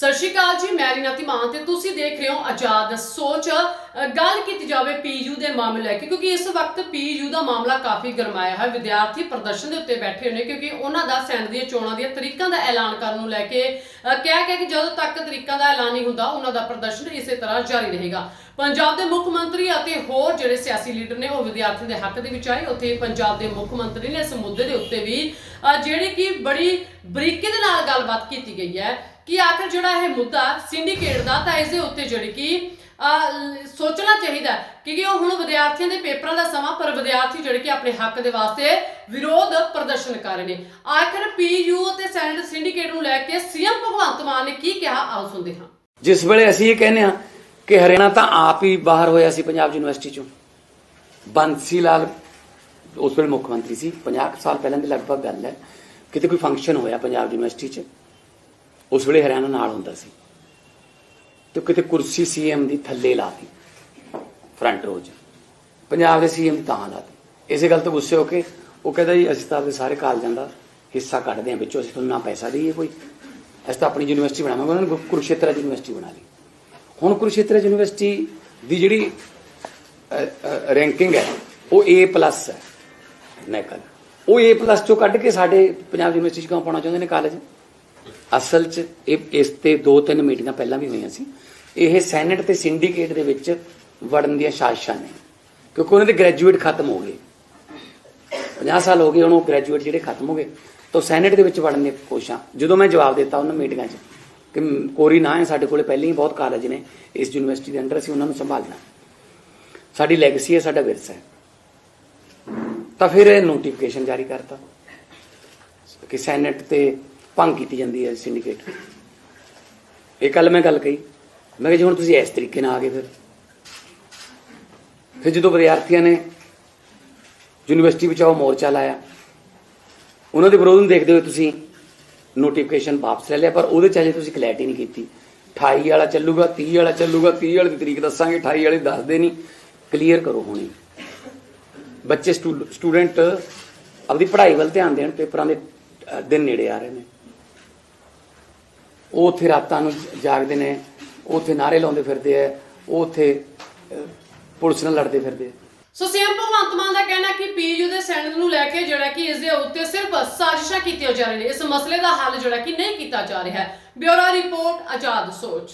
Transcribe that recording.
ਸਤਿ ਸ਼੍ਰੀ ਅਕਾਲ ਜੀ, ਮੈਂ ਰੀਨਾ ਤਿਮਾਨ ਤੇ ਤੁਸੀਂ ਦੇਖ ਰਹੇ ਹੋ ਆਜ਼ਾਦ ਸੋਚ। ਗੱਲ ਕੀਤੀ ਜਾਵੇ ਪੀਯੂ ਦੇ ਮਾਮਲੇ ਲੈ ਕੇ, ਕਿਉਂਕਿ ਇਸ ਵਕਤ ਪੀਯੂ ਦਾ ਮਾਮਲਾ ਕਾਫੀ ਗਰਮਾਇਆ ਹੈ। ਵਿਦਿਆਰਥੀ ਪ੍ਰਦਰਸ਼ਨ ਦੇ ਉੱਤੇ ਬੈਠੇ ਹੋਏ ਨੇ, ਕਿਉਂਕਿ ਉਹਨਾਂ ਦਾ ਸੈਂਡ ਦੀਆਂ ਚੋਣਾਂ ਦੀਆਂ ਤਰੀਕਾਂ ਦਾ ਐਲਾਨ ਕਰਨ ਨੂੰ ਲੈ ਕੇ ਕਿਹਾ ਗਿਆ ਕਿ ਜਦੋਂ ਤੱਕ ਤਰੀਕਾਂ ਦਾ ਐਲਾਨ ਨਹੀਂ ਹੁੰਦਾ, ਉਹਨਾਂ ਦਾ ਪ੍ਰਦਰਸ਼ਨ ਇਸੇ ਤਰ੍ਹਾਂ ਜਾਰੀ ਰਹੇਗਾ। ਪੰਜਾਬ ਦੇ ਮੁੱਖ ਮੰਤਰੀ ਅਤੇ ਹੋਰ ਜਿਹੜੇ ਸਿਆਸੀ ਲੀਡਰ ਨੇ, ਉਹ ਵਿਦਿਆਰਥੀ ਦੇ ਹੱਕ ਦੇ ਵਿੱਚ ਆਏ। ਉੱਥੇ ਪੰਜਾਬ ਦੇ ਮੁੱਖ ਮੰਤਰੀ ਨੇ ਇਸ ਮੁੱਦੇ ਦੇ ਉੱਤੇ ਵੀ ਜਿਹੜੀ ਕਿ ਬੜੀ ਬਰੀਕੀ ਦੇ ਨਾਲ ਗੱਲਬਾਤ ਕੀਤੀ ਗਈ ਹੈ। ਕਿ ਆਖਰ ਜਿਹੜਾ ਇਹ ਮੁੱਦਾ ਸਿੰਡੀਕੇਟ ਦਾ, ਤਾਂ ਇਸ ਦੇ ਉੱਤੇ ਜਿਹੜੀ ਕਿ ਸੋਚਣਾ ਚਾਹੀਦਾ ਹੈ। ਕਿਉਂਕਿ ਉਹ ਹੁਣ ਵਿਦਿਆਰਥੀਆਂ ਦੇ ਪੇਪਰਾਂ ਦਾ ਸਮਾਂ, ਪਰ ਵਿਦਿਆਰਥੀ ਜਿਹੜੇ ਕਿ ਆਪਣੇ ਹੱਕ ਦੇ ਵਾਸਤੇ ਵਿਰੋਧ ਪ੍ਰਦਰਸ਼ਨ ਕਰ ਰਹੇ ਨੇ। ਆਖਰ ਪੀਯੂ ਅਤੇ ਸੈਨੇਟ ਸਿੰਡੀਕੇਟ ਨੂੰ ਲੈ ਕੇ ਸੀਐਮ ਭਗਵੰਤ ਮਾਨ ਨੇ ਕੀ ਕਿਹਾ, ਆਓ ਸੁਣਦੇ ਹਾਂ। ਜਿਸ ਵੇਲੇ ਅਸੀਂ ਇਹ ਕਹਿੰਦੇ ਹਾਂ ਕਿ ਹਰਿਆਣਾ ਤਾਂ ਆਪ ਹੀ ਬਾਹਰ ਹੋਇਆ ਸੀ ਪੰਜਾਬ ਯੂਨੀਵਰਸਿਟੀ ਚੋਂ। ਬੰਸੀ ਲਾਲ, ਉਸ ਵੇਲੇ ਮੁੱਖ ਮੰਤਰੀ ਸੀ। 50 ਕੁ ਸਾਲ ਪਹਿਲਾਂ ਦੀ ਲਗਭਗ ਗੱਲ ਹੈ। ਕਿਤੇ ਕੋਈ ਫੰਕਸ਼ਨ ਹੋਇਆ ਪੰਜਾਬ ਯੂਨੀਵਰਸਿਟੀ 'ਚ। ਉਸ ਵੇਲੇ ਹਰਿਆਣਾ ਨਾਲ ਹੁੰਦਾ ਸੀ। ਤੇ ਕਿਤੇ ਕੁਰਸੀ ਸੀਐਮ ਦੀ ਥੱਲੇ ਲਾਤੀ ਫਰੰਟ ਰੋਜ ਪੰਜਾਬ ਦੇ ਸੀਐਮ ਤਾਂ ਲਾਤੀ। ਇਸੇ ਗੱਲ ਤੋਂ ਗੁੱਸੇ ਹੋ ਕੇ ਉਹ ਕਹਿੰਦਾ ਜੀ, ਅਸੀਂ ਤਾਂ ਆਪਦੇ ਸਾਰੇ ਕਾਲਜਾਂ ਦਾ ਹਿੱਸਾ ਕੱਢਦੇ ਹਾਂ, ਵਿੱਚੋਂ ਅਸੀਂ ਤੁਹਾਨੂੰ ਨਾ ਪੈਸਾ ਦਈਏ ਕੋਈ। ਅਸੀਂ ਤਾਂ ਆਪਣੀ ਯੂਨੀਵਰਸਿਟੀ ਬਣਾਵਾਂਗੇ, ਉਹਨਾਂ ਨੇ ਗੁ- ਯੂਨੀਵਰਸਿਟੀ ਬਣਾ ਲਈ। ਹੁਣ ਕੁਰੂਕਸ਼ੇਤਰ ਯੂਨੀਵਰਸਿਟੀ ਦੀ ਜਿਹੜੀ ਰੈਂਕਿੰਗ ਹੈ, ਉਹ A+ ਹੈ। ਨੈਕਲ ਉਹ A+ ਚੋਂ ਕੱਢ ਕੇ ਸਾਡੇ ਪੰਜਾਬ ਯੂਨੀਵਰਸਿਟੀ 'ਚ ਕਿਉਂ ਪਾਉਣਾ ਚਾਹੁੰਦੇ ਨੇ ਕਾਲਜ? ਅਸਲ 'ਚ ਇਹ, ਇਸ ਤੇ ਦੋ ਤਿੰਨ ਮੀਟਿੰਗਾਂ ਪਹਿਲਾਂ ਵੀ ਹੋਈਆਂ ਸੀ। ਇਹ ਸੈਨੇਟ ਤੇ ਸਿੰਡੀਕੇਟ ਦੇ ਵਿੱਚ ਵੜਨ ਦੀਆਂ ਸਾਜ਼ਿਸ਼ਾਂ ਨੇ। ਕਿਉਂਕਿ ਉਹਨਾਂ ਦੇ ਗ੍ਰੈਜੂਏਟ ਖਤਮ ਹੋ ਗਏ। 50 ਸਾਲ ਹੋ ਗਏ ਹੁਣ ਉਹ ਗ੍ਰੈਜੂਏਟ ਜਿਹੜੇ ਖਤਮ ਹੋ ਗਏ। ਤਾਂ ਸੈਨੇਟ ਦੇ ਵਿੱਚ ਵੜਨ ਦੀਆਂ ਕੋਸ਼ਿਸ਼ਾਂ। ਜਦੋਂ ਮੈਂ ਜਵਾਬ ਦਿੱਤਾ ਉਹਨਾਂ ਮੀਟਿੰਗਾਂ 'ਚ ਕਿ ਕੋਰੀ ਨਾ ਹੈ, ਸਾਡੇ ਕੋਲੇ ਪਹਿਲਾਂ ਹੀ ਬਹੁਤ ਕਾਲਜ ਨੇ, ਇਸ ਯੂਨੀਵਰਸਿਟੀ ਦੇ ਅੰਡਰ ਅਸੀਂ ਉਹਨਾਂ ਨੂੰ ਸੰਭਾਲਣਾ ਸਾਡੀ ਲੈਗੇਸੀ ਹੈ, ਸਾਡਾ ਵਿਰਸਾ ਹੈ। ਤਾਂ ਫਿਰ ਇਹ ਨੋਟੀਫਿਕੇਸ਼ਨ ਜਾਰੀ ਕਰਤਾ ਕਿ ਸੈਨੇਟ ਤੇ ਭੰਗ ਕੀਤੀ ਜਾਂਦੀ ਹੈ ਸਿੰਡੀਕੇਟ ਇਹ ਕੱਲ ਮੈਂ ਗੱਲ ਕਹੀ। ਮੈਂ ਕਿਹਾ ਜੀ ਹੁਣ ਤੁਸੀਂ ਇਸ ਤਰੀਕੇ ਨਾਲ ਆ ਗਏ ਫਿਰ। ਫਿਰ ਜਦੋਂ ਵਿਦਿਆਰਥੀਆਂ ਨੇ ਯੂਨੀਵਰਸਿਟੀ ਬਚਾਓ ਮੋਰਚਾ ਲਾਇਆ। ਉਹਨਾਂ ਦੇ ਵਿਰੋਧ ਨੂੰ ਦੇਖਦੇ ਹੋਏ ਤੁਸੀਂ ਨੋਟੀਫਿਕੇਸ਼ਨ ਵਾਪਸ ਲੈ ਲਿਆ, ਪਰ ਉਹਦੇ ਚ ਅਜੇ ਤੁਸੀਂ ਕਲੈਰਿਟੀ ਨਹੀਂ ਕੀਤੀ। 28 ਵਾਲਾ ਚੱਲੂਗਾ 30 ਵਾਲਾ ਚੱਲੂਗਾ 30 ਵਾਲੀ ਦੀ ਤਰੀਕ ਦੱਸਾਂਗੇ 28 ਵਾਲੀ ਦੱਸਦੇ ਨਹੀਂ। ਕਲੀਅਰ ਕਰੋ ਹੁਣੇ। ਬੱਚੇ ਸਟੂਡੈਂਟ ਆਪਦੀ ਪੜ੍ਹਾਈ ਵੱਲ ਧਿਆਨ ਦੇਣ, ਪੇਪਰਾਂ ਦੇ ਦਿਨ ਨੇੜੇ ਆ ਰਹੇ ਨੇ। ਉਹ ਉੱਥੇ ਰਾਤਾਂ ਨੂੰ ਜਾਗਦੇ ਨੇ, ਉਹ ਉੱਥੇ ਨਾਰੇ ਲਾਉਂਦੇ ਫਿਰਦੇ ਆ ਉਹ ਉੱਥੇ ਪੁਲਿਸ ਨਾਲ ਲੜਦੇ ਫਿਰਦੇ ਆ ਸੋ ਸੀਐਮ ਭਗਵੰਤ ਮਾਨ ਦਾ ਕਹਿਣਾ ਕਿ ਪੀਯੂ ਦੇ ਸੈਂਡ ਨੂੰ ਲੈ ਕੇ ਜਿਹੜਾ ਕਿ ਇਸ ਦੇ ਉੱਤੇ ਸਿਰਫ ਸਾਜ਼ਿਸ਼ਾਂ ਕੀਤੀਆਂ ਜਾ ਰਹੀਆਂ ਨੇ, ਇਸ ਮਸਲੇ ਦਾ ਹੱਲ ਜਿਹੜਾ ਕਿ ਨਹੀਂ ਕੀਤਾ ਜਾ ਰਿਹਾ ਹੈ। ਬਿਊਰੋ ਰਿਪੋਰਟ, ਆਜ਼ਾਦ ਸੋਚ।